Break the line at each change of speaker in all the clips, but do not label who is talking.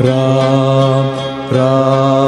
राम राम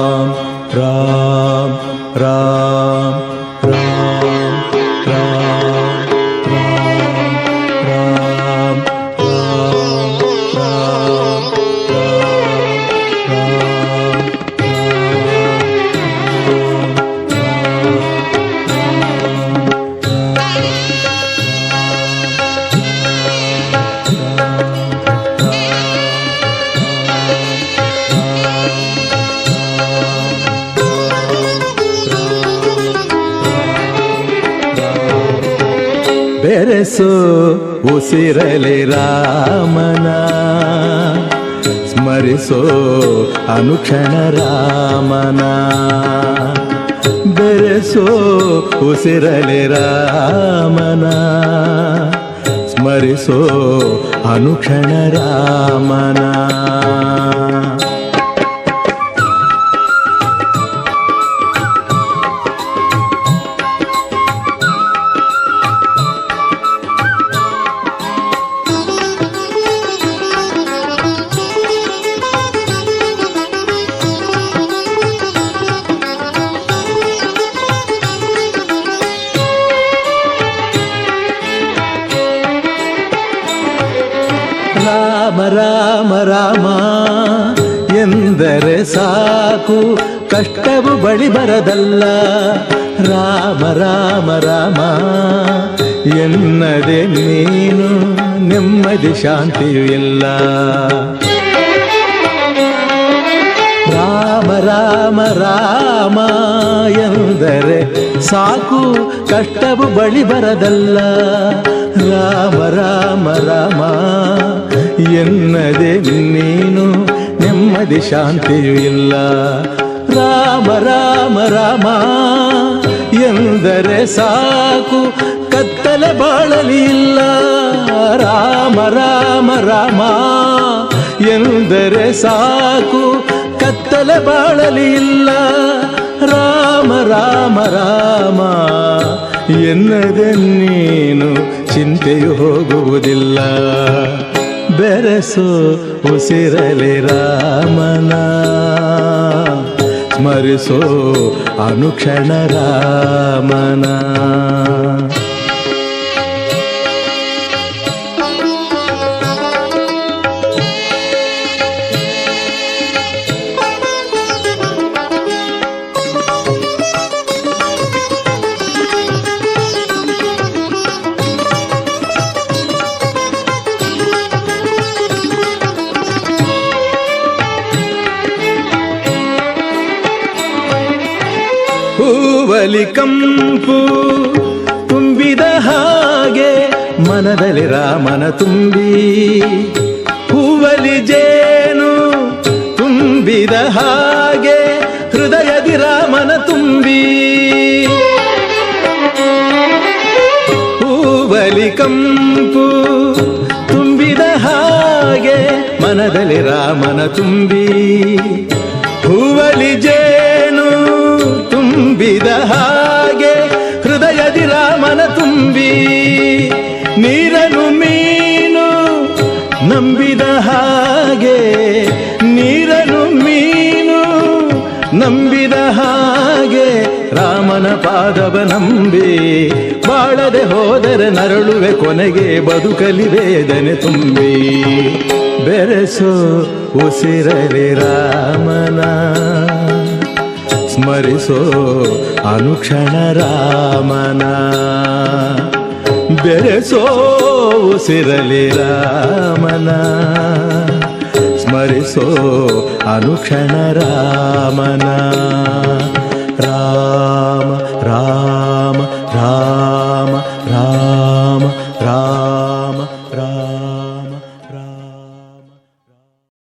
ಬೆರೆಸು ಉಸಿರಲಿ ರಾಮನ. ಸ್ಮರಿಸೋ ಅನುಕ್ಷಣ ರಾಮನ. ಬೆರೆಸೋ ಉಸಿರಲಿ ರಾಮನ. ಸ್ಮರಿಸೋ ಅನುಕ್ಷಣ ರಾಮನ. ರಾಮ ರಾಮ ಎಂದರೆ ಸಾಕು. ಕಷ್ಟವು ಬಳಿ ಬರದಲ್ಲ. ರಾಮ ರಾಮ ರಾಮ ಎನ್ನದೆ ನೀನು ನೆಮ್ಮದಿ, ಶಾಂತಿಯು ಇಲ್ಲ ರಾಮ ರಾಮ ರಾಮ ಎಂದರೆ ಸಾಕು. ಕಷ್ಟವು ಬಳಿ ಬರದಲ್ಲ. ಎನ್ನದೆ ನೀನು ನೆಮ್ಮದಿ, ಶಾಂತಿಯೂ ಇಲ್ಲ. ರಾಮ ರಾಮ ರಾಮ, ಎಂದರೆ ಸಾಕು, ಕತ್ತಲೆ ಬಾಳಲಿ ಇಲ್ಲ. ರಾಮ ರಾಮ ರಾಮ, ಎಂದರೆ ಸಾಕು, ಕತ್ತಲೆ ಬಾಳಲಿ ಇಲ್ಲ. ರಾಮ ರಾಮ ರಾಮ, ಎನ್ನದೆ ನೀನು ಚಿಂತೆಯು ಹೋಗುವುದಿಲ್ಲ. ಬೆರೆಸು ಉಸಿರಲಿ ರಾಮನ. ಸ್ಮರಿಸೋ ಅನುಕ್ಷಣ ರಾಮನ. ಹೂವಲಿ ಕಂಪು ತುಂಬಿದ ಹಾಗೆ ಮನದಲ್ಲಿ ರಾಮನ ತುಂಬಿ ಹೂವಲಿ ಜೇನು ತುಂಬಿದ ಹಾಗೆ ಹೃದಯದಿ ರಾಮನ ತುಂಬಿ ಹೂವಲಿ ಕಂಪು ತುಂಬಿದ ಹಾಗೆ ಮನದಲ್ಲಿ ರಾಮನ ತುಂಬಿ ಹೂವಲಿ ಜೇನು ತುಂಬಿದ ಹಾಗೆ ಹೃದಯದಿ ರಾಮನ ತುಂಬಿ ನೀರನು ಮೀನು ನಂಬಿದ ಹಾಗೆ ನೀರನು ಮೀನು ನಂಬಿದ ಹಾಗೆ ರಾಮನ ಪಾದವ ನಂಬಿ ಬಾಳದೆ ಹೋದರೆ ನರಳುವೆ ಕೊನೆಗೆ ಬದುಕಲಿ ವೇದನೆ ತುಂಬಿ ಬೆರೆಸೋ ಉಸಿರಲಿ ರಾಮನ. ಸ್ಮರಿಸೋ ಅನುಕ್ಷಣ ರಾಮನ ಬೆರೆಸೋ ಉಸಿರಲಿ ರಾಮನ ಸ್ಮರಿಸೋ ಅನುಕ್ಷಣ ರಾಮನ